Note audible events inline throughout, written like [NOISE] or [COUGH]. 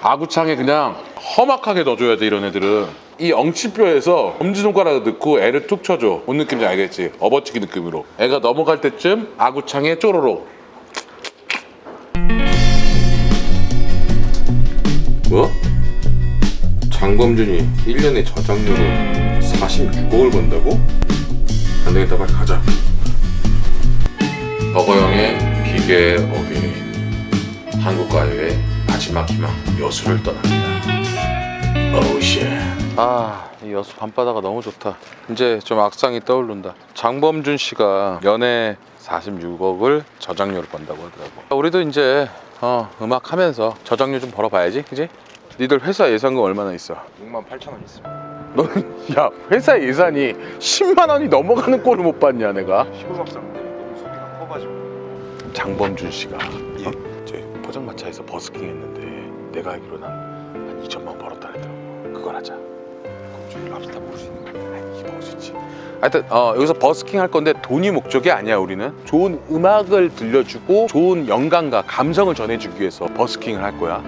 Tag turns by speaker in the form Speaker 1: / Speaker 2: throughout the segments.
Speaker 1: 아구창에 그냥 험악하게 넣어줘야 돼 이런 애들은 이 엉치뼈에서 엄지손가락을 넣고 애를 툭 쳐줘 뭔 느낌인지 알겠지? 업어치기 느낌으로 애가 넘어갈 때쯤 아구창에 쪼로로 뭐? 장범준이 1년에 저작료로 46억을 번다고? 안 되겠다 빨리 가자 버거영의 기계 어귀 한국가요의 마지막 희망 여수를 떠납니다 오우씨 아이 여수 밤바다가 너무 좋다 이제 좀 악상이 떠오른다 장범준 씨가 연애 46억을 저작료로 번다고 하더라고 우리도 이제 어, 음악 하면서 저작료 좀 벌어봐야지 그지? 니들 회사 예산금 얼마나 있어?
Speaker 2: 6만 8천 원 있습니다.
Speaker 1: 너는 야 회사 예산이 10만 원이 넘어가는 꼴을 못 봤냐 내가
Speaker 2: 시골박사인데 너무 소비가 커가지고.
Speaker 1: 장범준 씨가
Speaker 2: 예.
Speaker 1: 어? 포장마차에서 버스킹 했는데 내가 알기로는 한 2천만 원 벌었다 그러더라고 그걸 하자
Speaker 2: 그럼 저희 랍스타 먹을 수 있는 거예요?
Speaker 1: 아니 먹을 수 있지 하여튼 어, 여기서 버스킹 할 건데 돈이 목적이 아니야 우리는 좋은 음악을 들려주고 좋은 영감과 감성을 전해주기 위해서 버스킹을 할 거야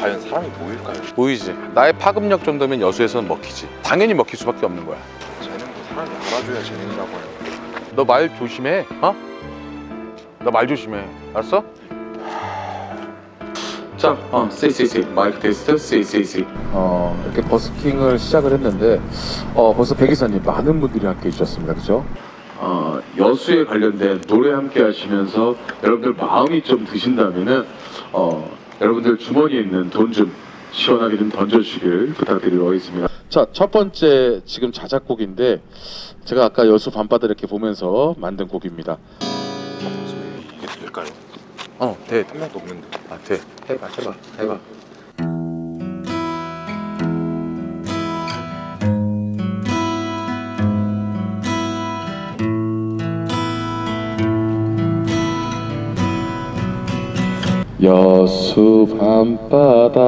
Speaker 2: 과연 사람이 모일까요?
Speaker 1: 보이지 나의 파급력 정도면 여수에서는 먹히지 당연히 먹힐 수밖에 없는 거야
Speaker 2: 재능도 사람이 알아줘야 재능이라고 해요.
Speaker 1: 너말 조심해 어? 너 말 조심해 알았어? 자, 어, 세이세이세이 마이크 테스트 세이세이세이 어, 이렇게 버스킹을 시작을 했는데 어, 벌써 백 이사님 많은 분들이 함께 해주셨습니다 그죠? 어, 여수에 관련된 노래 함께 하시면서 여러분들 마음이 좀 드신다면은 어, 여러분들 주머니에 있는 돈 좀 시원하게 좀 던져주시길 부탁드리도록 하겠습니다 자, 첫 번째 지금 자작곡인데 제가 아까 여수 밤바다 이렇게 보면서 만든 곡입니다
Speaker 2: 이게 될까요?
Speaker 1: 어, 돼.
Speaker 2: 한 명도 없는데.
Speaker 1: 아, 돼. 해봐, 해봐, 해봐. 여수 밤바다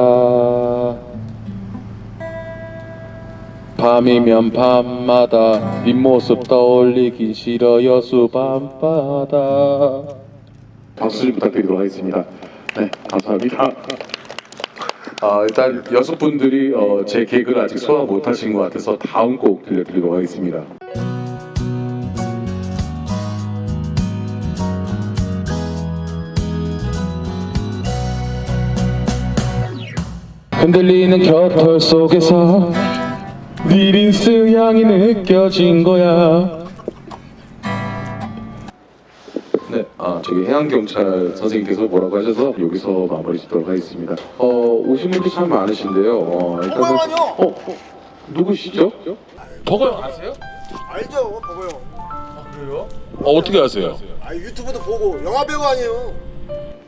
Speaker 1: 밤이면 밤마다 뒷모습 떠올리긴 싫어 여수 밤바다 박수 좀 부탁드리도록 하겠습니다. 네, 감사합니다. 아, 일단 여섯 분들이 어, 제 개그를 아직 소화 못하신 것 같아서 다음 곡 들려드리도록 하겠습니다. 흔들리는 겨털 속에서 니린스 향이 느껴진 거야. 저기 해양경찰 선생님께서 뭐라고 하셔서 여기서 마무리 짓도록 하겠습니다. 어 오신 분들 참 많으신데요. 어 일단은
Speaker 3: 버거요!
Speaker 1: 어, 어 누구시죠? 버거요 아세요?
Speaker 3: 알죠, 버거요.
Speaker 1: 어 어떻게 아세요?
Speaker 3: 아 유튜브도 보고 영화 배우 아니에요.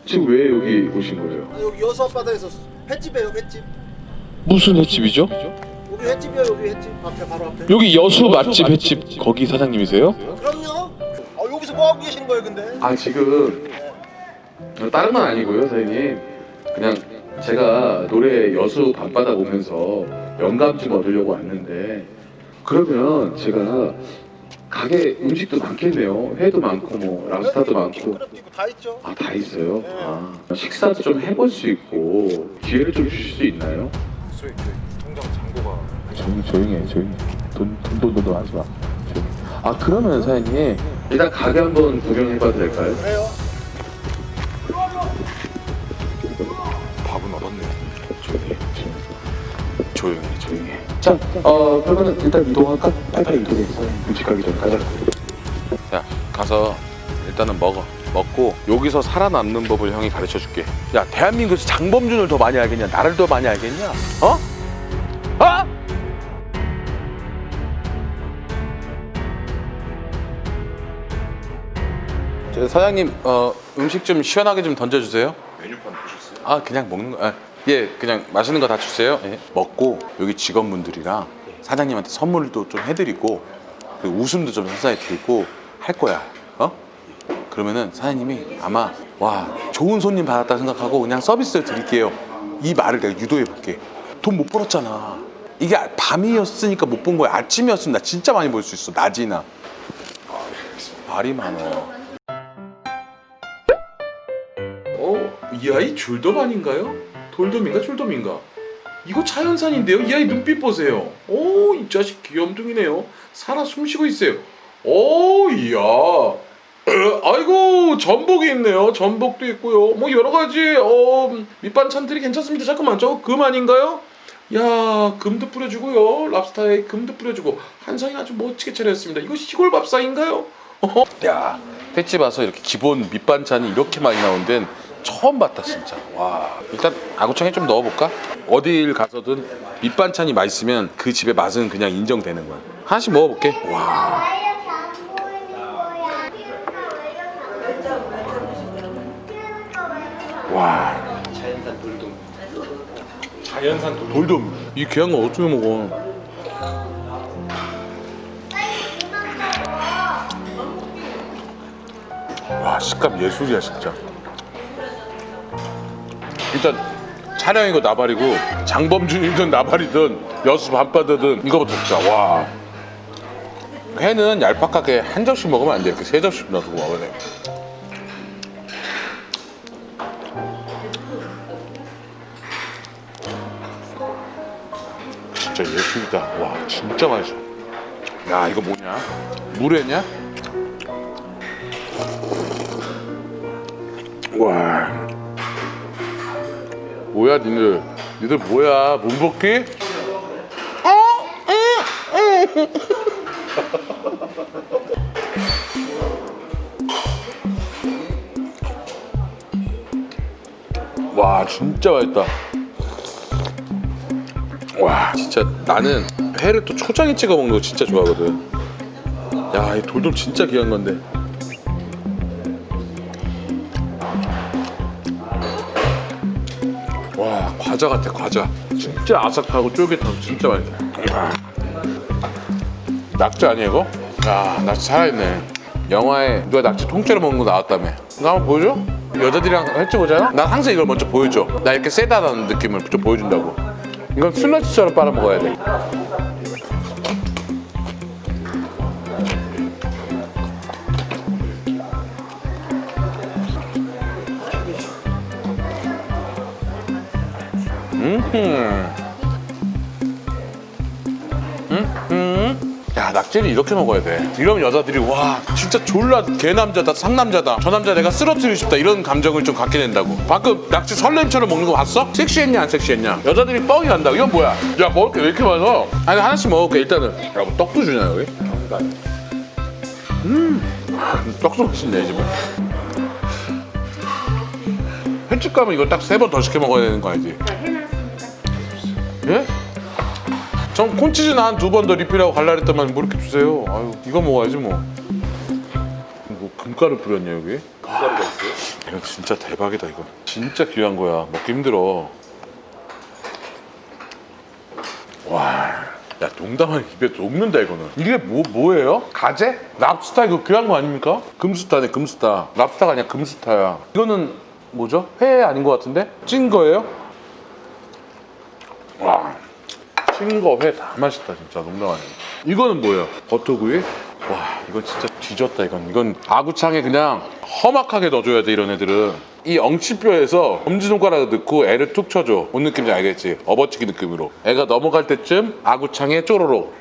Speaker 1: 지금 왜 여기 오신 거예요?
Speaker 3: 아, 여기 여수 앞바다에서 횟집이에요, 횟집.
Speaker 4: 무슨 횟집이죠?
Speaker 3: 여기 횟집이요, 여기 횟집. 앞에 바로 앞에.
Speaker 4: 여기 여수 맛집 횟집 거기 사장님이세요?
Speaker 3: 그럼요. 아뭐 하고 계시는 거예요, 근데?
Speaker 1: 아 지금 다른 건 아니고요, 선생님. 그냥 제가 노래 여수 밤바다 보면서 영감 좀 얻으려고 왔는데 그러면 제가 가게 음식도 많겠네요. 회도 많고 뭐 랍스타도 많고
Speaker 3: 다 있죠.
Speaker 1: 아 다 있어요. 아 식사도 좀 해볼 수 있고 기회를 좀 주실 수 있나요?
Speaker 2: 통장 잔고가
Speaker 1: 조용히 조용히 해 조용히 돈돈돈돈 하지 마. 조용히. 아 그러면 사장님 일단 가게 한번 구경해봐도 될까요?
Speaker 3: 그래요.
Speaker 2: 밥은 얻었네.
Speaker 1: 조용히 해, 조용히 해, 조용히 해. 자, 어 그러면 일단 이동할까? 빨리빨리 이동해서 음식 가기 전에 가자. 자, 가서 일단은 먹어. 먹고 여기서 살아남는 법을 형이 가르쳐 줄게. 야, 대한민국에서 장범준을 더 많이 알겠냐? 나를 더 많이 알겠냐? 어? 어? 저 사장님, 어 음식 좀 시원하게 좀 던져주세요.
Speaker 2: 메뉴판 보셨어요?
Speaker 1: 아 그냥 먹는 거. 아, 예, 그냥 맛있는 거 다 주세요. 예. 먹고 여기 직원분들이랑 사장님한테 선물도 좀 해드리고 그리고 웃음도 좀 선사해드리고 할 거야. 어? 그러면은 사장님이 아마 와 좋은 손님 받았다 생각하고 그냥 서비스 드릴게요. 이 말을 내가 유도해 볼게. 돈 못 벌었잖아. 이게 밤이었으니까 못 본 거야. 아침이었으면 나 진짜 많이 벌 수 있어. 낮이나. 말이 많어. 이 아이 줄도반인가요? 돌돔인가 출돔인가? 이거 자연산인데요. 이 아이 눈빛 보세요. 오, 이 자식 귀염둥이네요. 살아 숨쉬고 있어요. 오, 이야. 에, 아이고 전복이 있네요. 전복도 있고요. 뭐 여러 가지 어, 밑반찬들이 괜찮습니다. 잠깐만 저거 금 아닌가요? 야 금도 뿌려주고요. 랍스타에 금도 뿌려주고 한상이 아주 멋지게 차렸습니다. 이거 시골 밥상인가요? 야 횟집 와서 이렇게 기본 밑반찬이 이렇게 많이 나온 데는 처음 봤다 진짜. 와 일단 아구창에 좀 넣어볼까? 어딜 가서든 밑반찬이 맛있으면 그 집의 맛은 그냥 인정되는 거야. 하나씩 먹어볼게. 와. 와.
Speaker 2: 자연산 돌.
Speaker 1: 돌돔 이 귀한 거 어떻게 먹어? 와 식감 예술이야 진짜. 일단 촬영이고 나발이고 장범준이든 나발이든 여수 밤바다든 이거부터 먹자. 와. 회는 얄팍하게 한 접시 먹으면 안 돼. 이렇게 세 접시 놔두고 먹어야 돼. 진짜 예술이다. 와, 진짜 맛있어. 야, 이거 뭐냐? 물회냐? 와. 뭐야, 니들? 니들 뭐야? 문복기? [LAUGHS] 와, 진짜 맛있다. 와 진짜 나는 회를 또 초장에 찍어 먹는 거 진짜 좋아하거든 야이 돌돔 진짜 귀한 건데 과자 같아 과자 진짜 아삭하고 쫄깃하고 진짜 맛있어 야. 낙지 아니야 이거? 야 낙지 살아있네 영화에 누가 낙지 통째로 먹는 거 나왔다며 이거 한번 보여줘? 여자들이랑 횟집 보잖아? 난 항상 이걸 먼저 보여줘 나 이렇게 세다는 느낌을 좀 보여준다고 이건 슬러지처럼 빨아 먹어야 돼. 음. 음. 야 낙지를 이렇게 먹어야 돼. 이러면 여자들이 와 진짜 졸라 개남자다 상남자다 저 남자 내가 쓰러뜨리고 싶다 이런 감정을 좀 갖게 된다고. 방금 낙지 설렘처럼 먹는 거 봤어? 섹시했냐 안 섹시했냐? 여자들이 뻥이 난다. 이건 뭐야? 야 먹을 게 왜 이렇게 많아? 아니 하나씩 먹을게 일단은. 야뭐 떡도 주냐 여기? 음 [LAUGHS] 떡도 맛있네 이 집은. 횟집 가면 이거 딱 세 번 더 시켜 먹어야 되는 거 알지? 예? 전 콘치즈는 한두 번 더 리필하고 갈라 그랬더만 뭐 이렇게 주세요. 아유 이거 먹어야지 뭐. 뭐 금가루 뿌렸냐 여기?
Speaker 2: 가루가 있어요?
Speaker 1: 이거 진짜 대박이다 이거. 진짜 귀한 거야. 먹기 힘들어. 와. 야 농담한 입에 녹는다 이거는. 이게 뭐 뭐예요? 가재? 랍스타 이거 귀한 거 아닙니까? 금스타네 금스타. 랍스타가 아니야 금스타야. 이거는 뭐죠? 회 아닌 것 같은데? 찐 거예요? 와. 찐거 회 다 맛있다 진짜 농담 아니야. 이거는 뭐예요? 버터구이? 와 이건 진짜 뒤졌다 이건 이건 아구창에 그냥 험악하게 넣어줘야 돼 이런 애들은 이 엉치뼈에서 엄지손가락을 넣고 애를 툭 쳐줘 뭔 느낌인지 알겠지? 업어치기 느낌으로 애가 넘어갈 때쯤 아구창에 쪼로로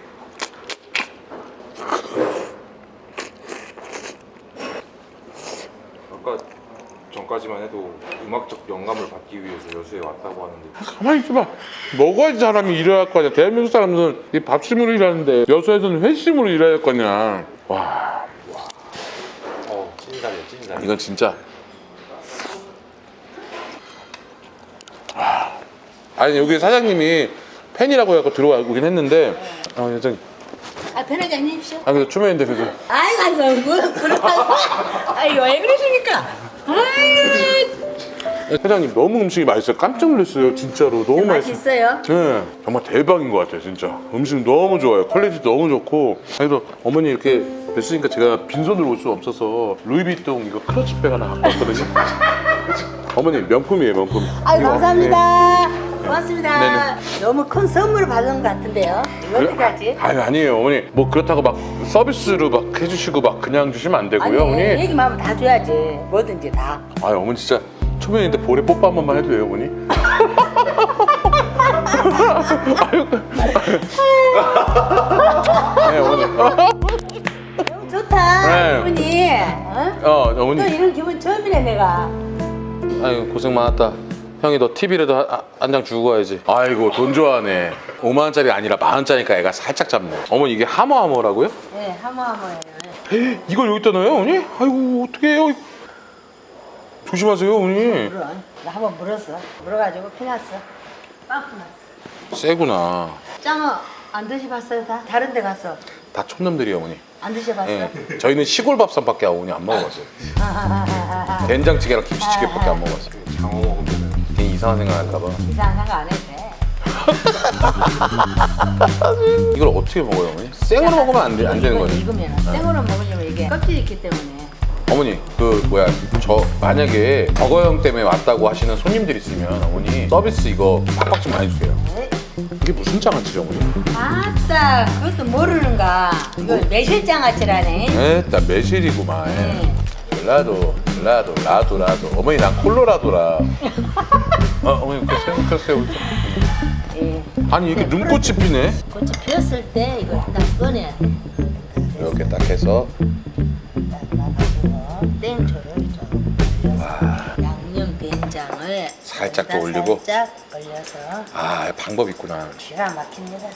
Speaker 2: 전까지만 해도 음악적 영감을 받기 위해서 여수에 왔다고 하는데.
Speaker 1: 가만히 있어봐. 먹어야지 사람이 일해야 할거 아니야. 대한민국 사람들은 이 밥심으로 일하는데 여수에서는 회심으로 일해야 할 거냐 와.
Speaker 2: 어 찐살이야 찐살
Speaker 1: 이건 진짜. 아, 아니 여기 사장님이 팬이라고 해갖고 들어오긴 했는데. 아 여자
Speaker 5: 아, 편하게 앉으십시오.
Speaker 1: 아 근데 초면인데 그래서.
Speaker 5: 아이고, 아이고, 뭐, 그런 아이고, 왜 그러십니까?
Speaker 1: 사장님 너무 음식이 맛있어요. 깜짝 놀랐어요 진짜로. 너무 맛있어요.
Speaker 5: 맛있어요.
Speaker 1: 네, 정말 대박인 것 같아요 진짜. 음식 너무 좋아요. 퀄리티 너무 좋고. 그래도 어머니 이렇게 뵀으니까 제가 빈손으로 올 수 없어서 루이비통 이거 클러치백 하나 갖고 왔거든요. [LAUGHS] 어머니 명품이에요 명품.
Speaker 5: 아이고,
Speaker 1: 이거,
Speaker 5: 감사합니다. 고맙습니다.
Speaker 1: 네네.
Speaker 5: 너무 큰 선물을 받은 것 같은데요. 이거 어떻게 하지?
Speaker 1: 네? 아니 아니에요 어머니 뭐 그렇다고 막 서비스로 막 해주시고 막 그냥 주시면 안 되고요
Speaker 5: 아니,
Speaker 1: 어머니
Speaker 5: 얘기만 하면 다 줘야지. 뭐든지 다.
Speaker 1: 아 어머니 진짜 초면인데 볼에 뽀뽀 한 번만 해도 돼요 어머니? 네 어머니
Speaker 5: 너무 좋다
Speaker 1: 네.
Speaker 5: 기분이 어?
Speaker 1: 어
Speaker 5: 또
Speaker 1: 어머니
Speaker 5: 이런 기분 처음이네 내가
Speaker 1: 아이고 고생 많았다 형이 너 TV라도 한 장 주고 가야지. 아이고 돈 좋아하네. 5만 원짜리 아니라 만 원짜리니까 애가 살짝 잡네. 어머니 이게 하모하모라고요?
Speaker 5: 네 하모하모예요.
Speaker 1: 이걸 여기다 넣어요 어머니? 아이고 어떻게 해요? 조심하세요 어머니.
Speaker 5: 물어 나 한번 물었어. 물어가지고 피났어. 빵꾸 났어.
Speaker 1: 세구나.
Speaker 5: 짱어 안 드셔봤어요 다? 다른 데 가서.
Speaker 1: 다 촌놈들이 어머니.
Speaker 5: 안 드셔봤어?
Speaker 1: 예. 저희는 시골 밥상밖에 어머니 안 먹어봤어요. [LAUGHS] 된장찌개랑 김치찌개밖에 안 먹어봤어요.
Speaker 2: 장어 먹으면
Speaker 1: 이상한 생각 할까봐.
Speaker 5: 이상한 생각 안 해도 돼. [LAUGHS]
Speaker 1: 이걸 어떻게 먹어요 어머니? 생으로 먹으면 안, 돼, 안 되는
Speaker 5: 이거
Speaker 1: 거죠?
Speaker 5: 익으면. 생으로 먹으려면 이게 껍질이 있기 때문에.
Speaker 1: 어머니 그 뭐야 저 만약에 버거형 때문에 왔다고 하시는 손님들 있으면 어머니 서비스 이거 팍팍 좀 많이 주세요.
Speaker 5: 네.
Speaker 1: 이게 무슨 장아찌죠 어머니?
Speaker 5: 아따 그것도 모르는가? 이거 매실장아찌라네.
Speaker 1: 에따 매실이구만.
Speaker 5: 네.
Speaker 1: 라도 라도 라도 라도. 어머니 난 콜로라도라 [LAUGHS] 어, 어머니 그 생각했어요
Speaker 5: 예.
Speaker 1: 아니 이게 눈꽃이 피네?
Speaker 5: 꽃이 피었을 때 이걸 딱 꺼내야 돼.
Speaker 1: 이렇게 딱 해서.
Speaker 5: 딱 나가지고 땡초를 좀 올려서 양념 된장을
Speaker 1: 살짝 더
Speaker 5: 여기다
Speaker 1: 올리고?
Speaker 5: 살짝 올려서
Speaker 1: 아 방법 있구나.
Speaker 5: 기가 막힙니다.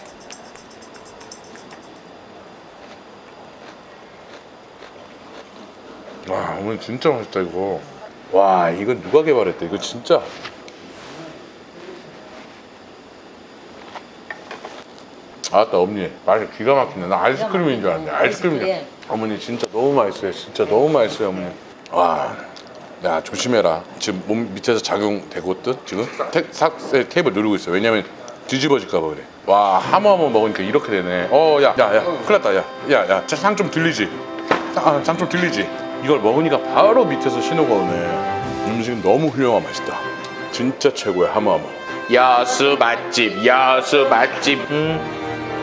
Speaker 1: 와 어머니 진짜 맛있다 이거. 와 이건 누가 개발했대? 이거 진짜 아따 어머니 맛이 기가 막히네. 나 아이스크림인 줄 알았네. 아이스크림인 줄 알았네. 어머니 진짜 너무 맛있어요. 진짜 너무 맛있어요 어머니. 와야 조심해라. 지금 몸 밑에서 작용되거든 지금? 테, 사, 세- 테이블 누르고 있어 왜냐면 뒤집어질까 봐 그래. 와 하모 하모 먹으니까 이렇게 되네. 어야야야 큰일 났다. 야야야 상 좀 들리지? 아, 장좀 들리지? 이걸 먹으니까 바로 밑에서 신호가 오네. 음식 너무 훌륭한 맛이다. 진짜 최고야 하모 하모. 야수 맛집, 야수 맛집. 음,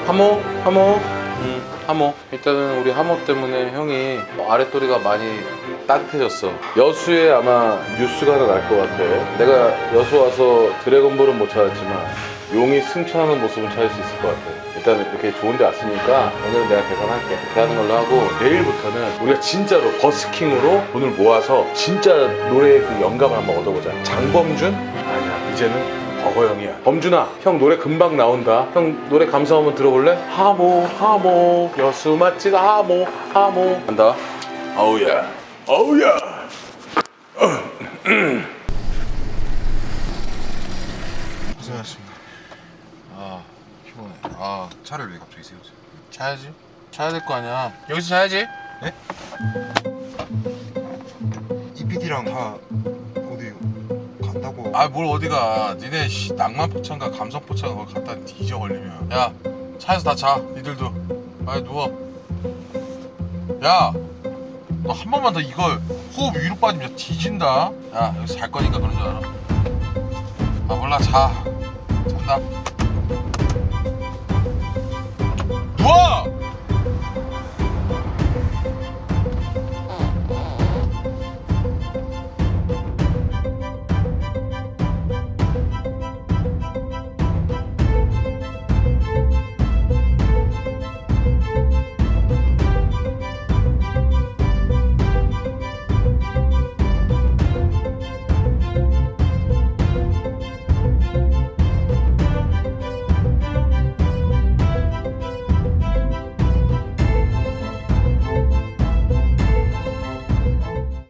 Speaker 1: 하모, 하모, 음, 하모. 일단은 우리 하모 때문에 형이 아랫도리가 많이 따뜻해졌어. 여수에 아마 뉴스가 하나 날 것 같아. 내가 여수 와서 드래곤볼은 못 찾았지만 용이 승천하는 모습은 찾을 수 있을 것 같아. 일단 이렇게 좋은 데 왔으니까 오늘은 내가 계산할게. 이렇게 하는 걸로 하고 내일부터는 우리가 진짜로 버스킹으로 돈을 모아서 진짜 노래의 그 영감을 한번 얻어보자. 장범준? 아니야. 이제는 버거형이야. 범준아, 형 노래 금방 나온다. 형 노래 감성 한번 들어볼래? 하모, 하모, 여수 맛집 하모, 하모. 간다. 어우야, 어우야.
Speaker 6: 고생하셨습니다. 아 피곤해. 아 차를 왜 갑자기 세우세요?
Speaker 1: 자야지. 자야 될 거 아니야. 여기서 자야지.
Speaker 6: 이 PD랑 다 간다고?
Speaker 7: 아 뭘 어디가. 니네 씨, 낭만 포차인가 감성 포차인가 거기 갖다 뒤져 걸리면. 야 차에서 다 자 니들도. 빨리 누워. 야 너 한 번만 더 이걸 호흡 위로 빠지면 뒤진다. 야 여기서 잘 거니까 그런 줄 알아. 아 몰라 자. 잔다. 누워